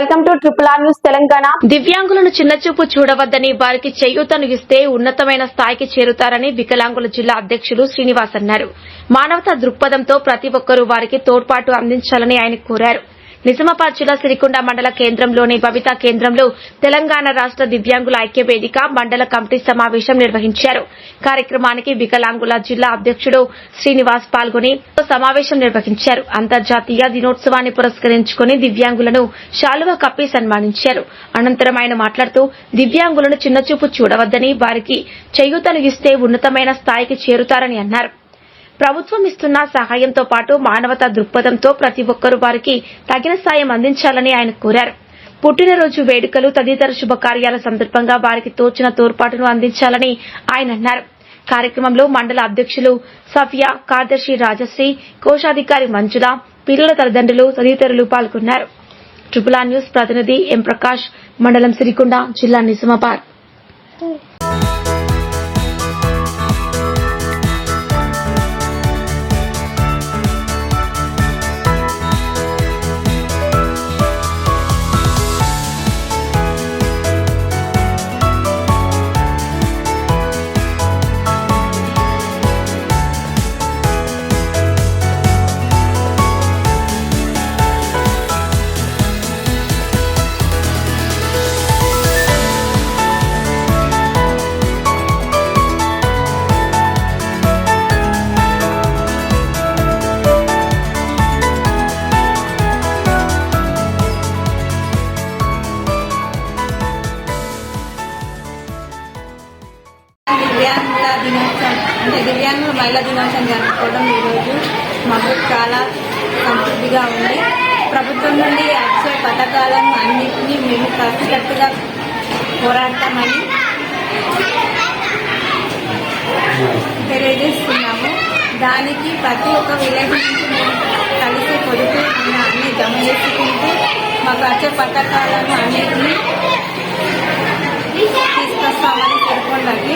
Welcome to triple R news Telangana. దివ్యాంగులను చిన్నచూపు చూడవద్దని వారికి చేయూతను ఇస్తే ఉన్నతమైన స్థాయికి చేరుతారని వికలాంగుల జిల్లా అధ్యక్షులు శ్రీనివాస్ అన్నారు. మానవతా దృక్పథంతో ప్రతి ఒక్కరూ వారికి తోడ్పాటు అందించాలని ఆయన కోరారు. నిజామాబాద్ జిల్లా సిరికొండ మండల కేంద్రంలోని బబితా కేంద్రంలో తెలంగాణ రాష్ట దివ్యాంగుల ఐక్య వేదిక మండల కమిటీ సమావేశం నిర్వహించారు. కార్యక్రమానికి వికలాంగుల జిల్లా అధ్యక్షుడు శ్రీనివాస్ పాల్గొని సమావేశం నిర్వహించారు. అంతర్జాతీయ దినోత్సవాన్ని పురస్కరించుకుని దివ్యాంగులను శాలువ కప్పి సన్మానించారు. అనంతరం ఆయన మాట్లాడుతూ దివ్యాంగులను చిన్నచూపు చూడవద్దని వారికి చేయూతను ఇస్తే ఉన్నతమైన స్థాయికి చేరుతారని అన్నారు. ప్రభుత్వం ఇస్తున్న సహాయంతో పాటు మానవతా దృక్పథంతో ప్రతి ఒక్కరూ వారికి తగిన సాయం అందించాలని ఆయన కోరారు. పుట్టినరోజు వేడుకలు తదితర శుభకార్యాల సందర్భంగా వారికి తోచిన తోడ్పాటును అందించాలని ఆయన అన్నారు. కార్యక్రమంలో మండల అధ్యక్షులు సఫియా కార్యదర్శి రాజశ్రీ కోశాధికారి మంజుల పిల్లల తల్లిదండ్రులు తదితరులు పాల్గొన్నారు. ట్రిపుల్ న్యూస్ ప్రతినిధి ఎం ప్రకాష్ మండలం సిరికొండ జిల్లా నిజామాబాద్. దివ్యాంగుల దినోత్సవం అంటే దివ్యాంగుల మహిళా దినోత్సవం జరుపుకోవడం ఈరోజు మాకు చాలా సంతృప్తిగా ఉంది. ప్రభుత్వం నుండి వచ్చే పథకాలను అన్నింటినీ మేము కలిసికట్టుగా పోరాడతామని తెలియజేస్తున్నాము. దానికి ప్రతి ఒక్క విలేజ్ నుంచి మేము కలిసి పొదుపు ఉన్న అన్ని జమ చేసుకుంటూ మాకు వచ్చే పథకాలను అన్నింటినీ తీసుకొస్తామని తెలుపుకోండి